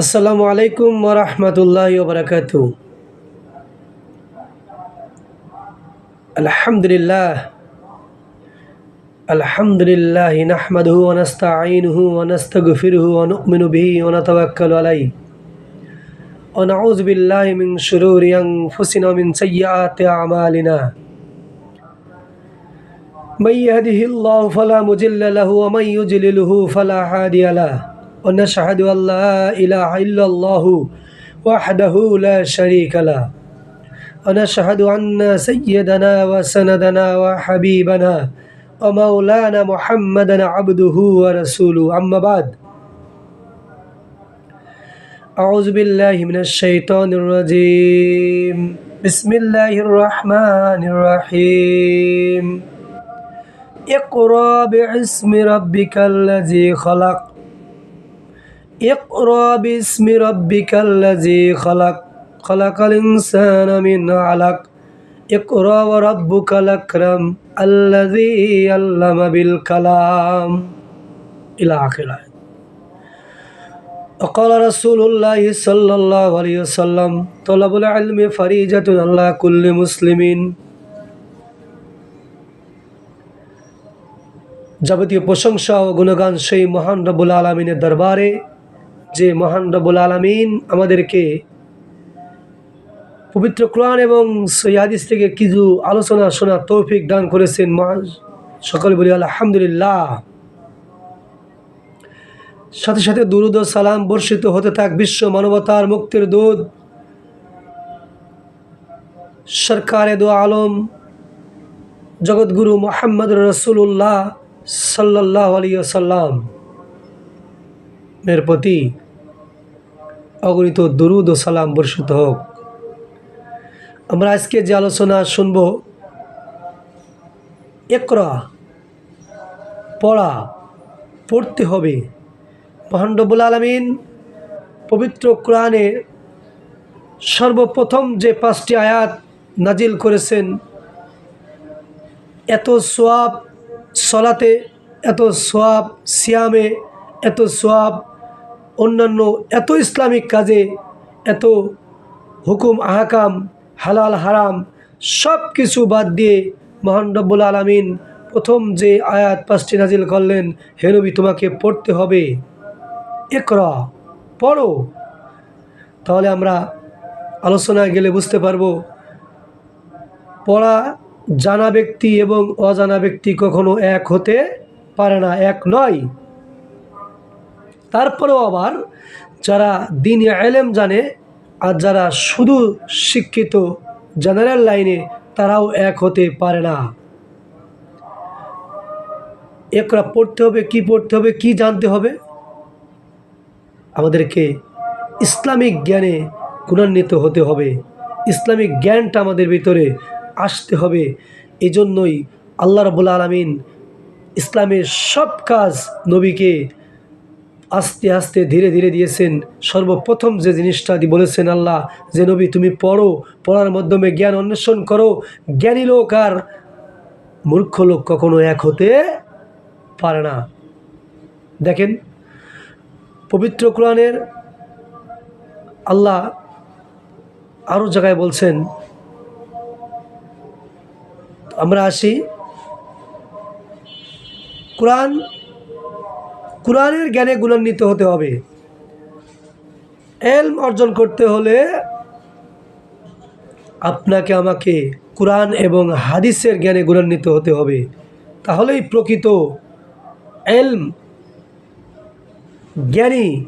আসসালামু আলাইকুম ওরহমতুল্লাহ বরকাত আলহামদুলিল্লাহ আলহামদুলিল্লাহ নাহমাদহু ওনস্তাঈনুহু ওনস্তগফিরহু ونؤمن به ونتوكل عليه ونعوذ بالله من شرور أنفسنا ومن سيئات أعمالنا من يهده الله فلا مضل له ومن يضلله فلا هادي له ونشهد أن لا إله إلا الله وحده لا شريك له. ونشهد أن سيدنا وسندنا وحبيبنا ومولانا محمدا عبده ورسوله. أما بعد أعوذ بالله من الشيطان الرجيم. بسم الله الرحمن الرحيم. اقرأ باسم ربك الذي خلق. اقرأ باسم ربك الذي خلق خلق الإنسان من علق اقرأ وربك الأكرم الذي علم بالكلام إلى آخره وقال رسول الله صلى الله عليه وسلم طلب العلم فريجة على كل مسلمين যাবতীয় প্রশংসা ও গুণগান সেই মহান রবুল আলমিনের দরবারে যে মহান রবুল আলমিন আমাদেরকে পবিত্র কোরআন এবং সৈয়াদিস থেকে কিছু আলোচনা শোনা তৌফিক দান করেছেন মহান সকল বলি আলহামদুলিল্লাহ। সাথে সাথে দুরুদ সালাম বর্ষিত হতে থাক বিশ্ব মানবতার মুক্তির দুধ সরকারে দো আলম, জগৎগুরু মোহাম্মদ রসুল্লাহ সাল্লাহ আলিয়াল্লাম এর প্রতি অগণিত দুরুদ ও সালাম বর্ষিত হোক। আমরা আজকে যে আলোচনা শুনব, একরা, পড়া, পড়তে হবে। মহানরবুল আলমিন পবিত্র কোরআনে সর্বপ্রথম যে পাঁচটি আয়াত নাজিল করেছেন, এত সোয়াব সলাতে, এত সোয়াব সিয়ামে, এত সোয়াব অন্যান্য এত ইসলামিক কাজে, এত হুকুম, আহাকাম, হালাল, হারাম সব কিছু বাদ দিয়ে মহান রব্বুল আলমিন প্রথম যে আয়াত পাঁচটি নাজিল করলেন হেনবি তোমাকে পড়তে হবে। একরা পড়ো। তাহলে আমরা আলোচনায় গেলে বুঝতে পারব, পড়া জানা ব্যক্তি এবং অজানা ব্যক্তি কখনো এক হতে পারে না, এক নয়। তারপরেও আবার যারা দিন এলেম জানে আর যারা শুধু শিক্ষিত জেনারেল লাইনে তারাও এক হতে পারে না। একরা পড়তে হবে, কি পড়তে হবে, কি জানতে হবে? আমাদেরকে ইসলামিক জ্ঞানে গুণান্বিত হতে হবে। ইসলামিক জ্ঞানটা আমাদের ভিতরে আসতে হবে। এই জন্যই আল্লাহ রবুল আলমিন ইসলামের সব কাজ নবীকে আস্তে আস্তে ধীরে ধীরে দিয়েছেন। সর্বপ্রথম যে জিনিসটা বলেছেন আল্লাহ, যে নবী তুমি পড়ো, পড়ার মাধ্যমে জ্ঞান অন্বেষণ করো। জ্ঞানী লোক আর মূর্খ লোক কখনো এক হতে পারে না। দেখেন, পবিত্র কোরআনের আল্লাহ আরও জায়গায় বলছেন, আমরা আসি, কোরআন কোরআনের জ্ঞানে গুণান্বিত হতে হবে। এলম অর্জন করতে হলে আপনাকে আমাকে কোরআন এবং হাদিসের জ্ঞানে গুণান্বিত হতে হবে। তাহলেই প্রকৃত এলম জ্ঞানী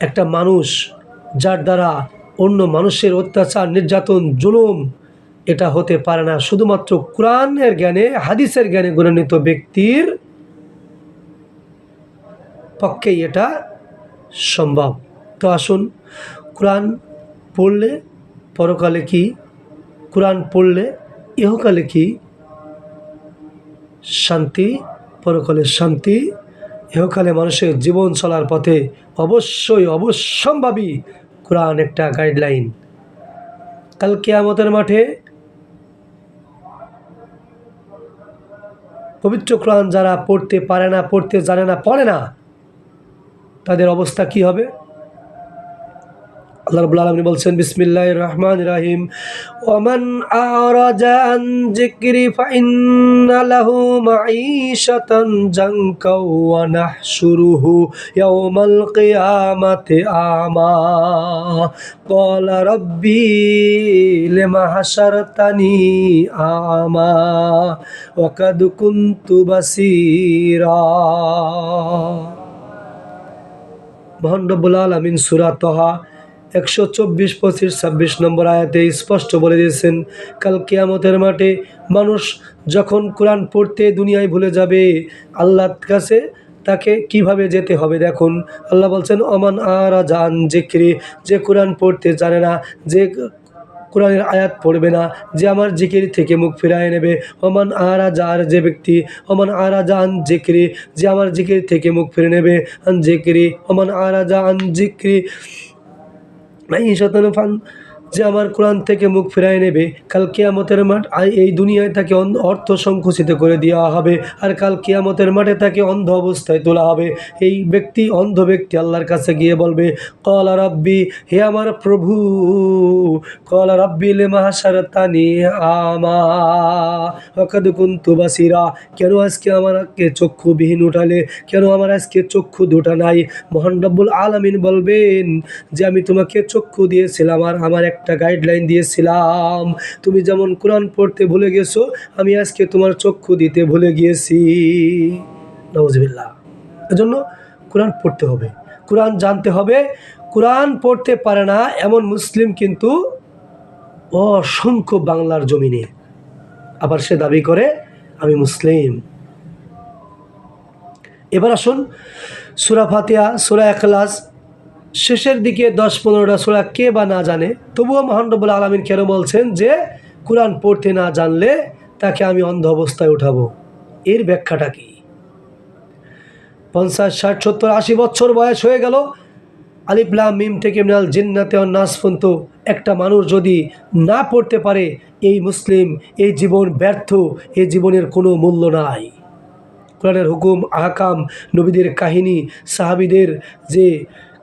একটা মানুষ, যার দ্বারা অন্য মানুষের অত্যাচার, নির্যাতন, জুলুম এটা হতে পারে না। শুধুমাত্র কোরআনের জ্ঞানে, হাদিসের জ্ঞানে গুণান্বিত ব্যক্তির পক্ষেই এটা সম্ভব। তো আসুন, কোরআন পড়লে পরকালে কি, কোরআন পড়লে ইহকালে কি শান্তি, পরকালে শান্তি, ইহকালে মানুষের জীবন চলার পথে অবশ্যই অবশ্যম্ভাবী কোরআন একটা গাইডলাইন কাল কেয়ামতের মাঠে পবিত্র কোরআন যারা পড়তে পারে না, পড়তে জানে না, পড়ে না তাদের অবস্থা কি হবে? আল্লাহ রাব্বুল আলামিন বলছেন, বিসমিল্লাহির রহমানির রহিম। ওমান আরাজা আন যিকরি ফাইন্না লাহু মাঈশাতান জানকা ওয়া নাহশুরুহু ইয়াওমাল কিয়ামাতি আমা। ক্বালা রাব্বি, লিমা হাশারতানি আমা? ওয়া কাদ কুনতু বাসীরা। মহান রব্বুল আলমিন সুরা তহা একশো চব্বিশ, পঁচিশ, ছাব্বিশ নম্বর আয়াতে স্পষ্ট বলে দিয়েছেন, কাল কেয়ামতের মাঠে মানুষ যখন কোরআন পড়তে দুনিয়ায় ভুলে যাবে, আল্লাহর কাছে তাকে কীভাবে যেতে হবে দেখুন। আল্লাহ বলছেন অমান আরা জান জিক্রি যে কোরআন পড়তে জানে না, যে কোরআনের আয়াত পড়বে না, যে আমার জিকির থেকে মুখ ফিরায় নেবে। ওমান আরা যার যে ব্যক্তি, ওমান আরা যান জিক্রি, যে আমার জিকির থেকে মুখ ফিরে নেবে। আন জিক্রি, ওমান আরা যান জিক্রি। ফান যে আমার কোরআন থেকে মুখ ফিরায় নেবে, কাল কেয়ামতের মাঠ এই দুনিয়ায় তাকে অর্থ সংকুচিত করে দেওয়া হবে, আর কাল কেয়ামতের মাঠে তাকে অন্ধ অবস্থায় তোলা হবে। এই ব্যক্তি অন্ধ ব্যক্তি আল্লাহর কাছে গিয়ে বলবে, কলা রাব্বি, হে আমার প্রভু, কলা রাব্বি লে মাহাসারতানি আমা ওকাদ কুন্তু বাসিরা, কেন আজকে আমাকে চক্ষুবিহীন উঠালে? কেন আমার আজকে চক্ষু দুটা নাই? মহান রব্বুল আলামিন বলবেন যে, আমি তোমাকে চক্ষু দিয়েছিলাম, আর আমার একটা গাইডলাইন দিয়েছিলাম। তুমি যেমন কোরআন পড়তে ভুলে গেছো, আমি আজকে তোমার চক্ষু দিতে ভুলে গিয়েছি। নজবিল্লা এজন্য কোরআন পড়তে হবে। কোরআন জানতে হবে, কোরআন পড়তে পারে না এমন মুসলিম কিন্তু অসংখ্য বাংলার জমিনে। আবার সে দাবি করে, আমি মুসলিম। এবার আসুন, সুরা ফাতিয়া সুরা এখলাস শেষের দিকে দশ পনেরোটা সুরা কে বা না জানে, তবুও মহানরবুল আলমিন কেন বলছেন যে, কোরআন পড়তে না জানলে তাকে আমি অন্ধ অবস্থায় উঠাবো। এর ব্যাখ্যাটা কি? পঞ্চাশ, ষাট, সত্তর, আশি বছর বয়স হয়ে গেল আলিফলাম মিম থেকে মিনাল জিন্নাতে নাস পর্যন্ত একটা মানুষ যদি না পড়তে পারে, এই মুসলিম, এই জীবন ব্যর্থ, এই জীবনের কোনো মূল্য নাই। কোরআনের হুকুম, আহকাম, নবীদের কাহিনী, সাহাবিদের যে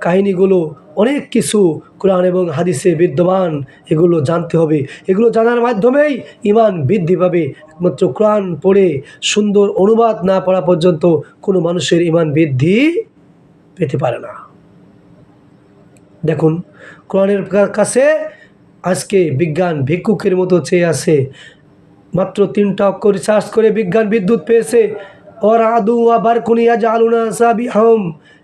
কাহিনীগুলো, অনেক কিছু কোরআন এবং হাদিসে বিদ্যমান, এগুলো জানতে হবে। এগুলো জানার মাধ্যমেই ইমান বৃদ্ধি পাবে। একমাত্র কোরআন পড়ে সুন্দর অনুবাদ না পড়া পর্যন্ত কোনো মানুষের ইমান বৃদ্ধি পেতে পারে না। দেখুন, কোরআনের কাছে আজকে বিজ্ঞান ভিক্ষুকের মতো চেয়ে আছে। মাত্র তিনটা অক্ষর রিসার্চ করে বিজ্ঞান বিদ্যুৎ পেয়েছে। ওর আদু আবার কুনিয়া জালুনা সাবি আহম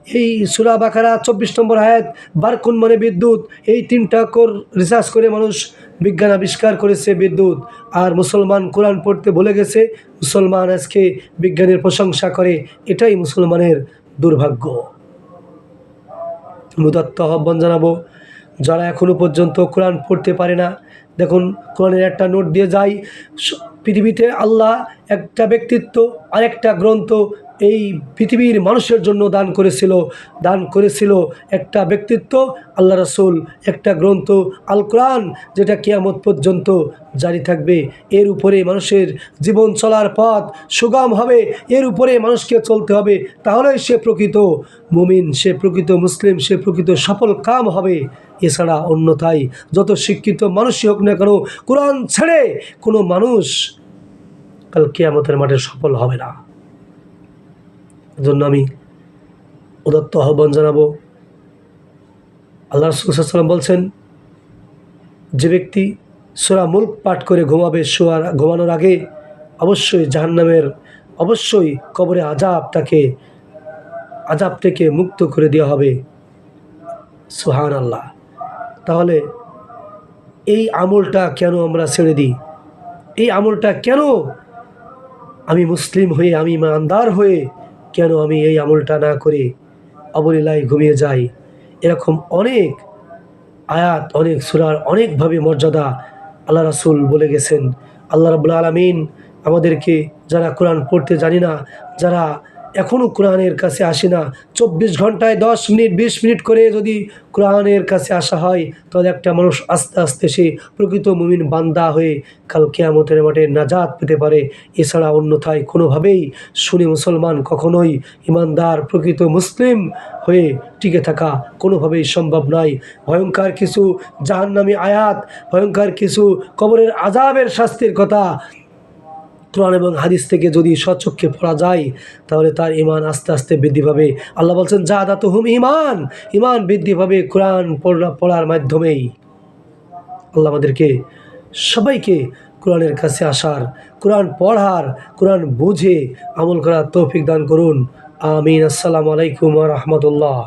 এই সুরা বাখারা চব্বিশ নম্বর আয়াত, বারকুন মানে বিদ্যুৎ। এই তিনটা অক্ষর রিসার্চ করে মানুষ বিজ্ঞান আবিষ্কার করেছে বিদ্যুৎ। আর মুসলমান কোরআন পড়তে ভুলে গেছে, মুসলমান আজকে বিজ্ঞানের প্রশংসা করে, এটাই মুসলমানের দুর্ভাগ্য। মুদাত্ত আহ্বান জানাব, যারা এখনও পর্যন্ত কোরআন পড়তে পারে না, দেখুন কোরআনের একটা নোট দিয়ে যাই পৃথিবীতে আল্লাহ একটা ব্যক্তিত্ব, আরেকটা গ্রন্থ এই পৃথিবীর মানুষের জন্য দান করেছিল দান করেছিল একটা ব্যক্তিত্ব, আল্লাহ রসুল, একটা গ্রন্থ আল কোরআন যেটা কিয়ামত পর্যন্ত জারি থাকবে। এর উপরে মানুষের জীবন চলার পথ সুগম হবে, এর উপরে মানুষকে চলতে হবে, তাহলেই সে প্রকৃত মুমিন, সে প্রকৃত মুসলিম, সে প্রকৃত সফল কাম হবে। এছাড়া অন্যথায় যত শিক্ষিত মানুষই হোক না কেন, কোরআন ছেড়ে কোনো মানুষ কাল কেয়ামতের মাঠে সফল হবে না। এজন্য আমি উদত্ত আহ্বান জানাব। আল্লাহ রসুলাম বলছেন, যে ব্যক্তি সোরা মুল্ক পাঠ করে ঘুমাবে, শোয়ার, ঘুমানোর আগে অবশ্যই জাহান্নামের, অবশ্যই কবরে আজাব তাকে আজাব থেকে মুক্ত করে দেওয়া হবে। সোহান আল্লাহ তাহলে এই আমলটা কেন আমরা ছেড়ে দিই? এই আমলটা কেন আমি মুসলিম হয়ে, আমি ইমানদার হয়ে কেন আমি এই আমলটা না করে? অবলীলায় ঘুমিয়ে যাই। এরকম অনেক আয়াত, অনেক সুরার অনেকভাবে মর্যাদা আল্লাহ রাসুল বলে গেছেন। আল্লাহ রাবুল আলমিন আমাদেরকে যারা কোরআন পড়তে জানি না, যারা এখনও কোরআনের কাছে আসে না। চব্বিশ ঘন্টায় দশ মিনিট, বিশ মিনিট করে যদি কোরআনের কাছে আসা হয়, তাহলে একটা মানুষ আস্তে আস্তে সে প্রকৃত মুমিন বান্দা হয়ে কাল কেয়ামতের মাঠে নাজাত পেতে পারে। এছাড়া অন্যথায় কোনোভাবেই শুনে মুসলমান কখনোই ইমানদার, প্রকৃত মুসলিম হয়ে টিকে থাকা কোনোভাবেই সম্ভব নয়। ভয়ঙ্কর কিছু জাহান্নামী আয়াত ভয়ঙ্কর কিছু কবরের আজাবের শাস্তির কথা কোরআন এবং হাদিস থেকে যদি স্বচক্ষে পড়া যায়, তাহলে তার ইমান আস্তে আস্তে বৃদ্ধি পাবে। আল্লাহ বলছেন, যা দাত হুম ইমান ইমান বৃদ্ধি পাবে কোরআন পড়া, পড়ার মাধ্যমেই। আল্লাহ আমাদেরকে সবাইকে কোরআনের কাছে আসার, কোরআন পড়ার, কোরআন বুঝে আমল করার তৌফিক দান করুন। আমিন। আসসালামু আলাইকুম রহমতুল্লাহ।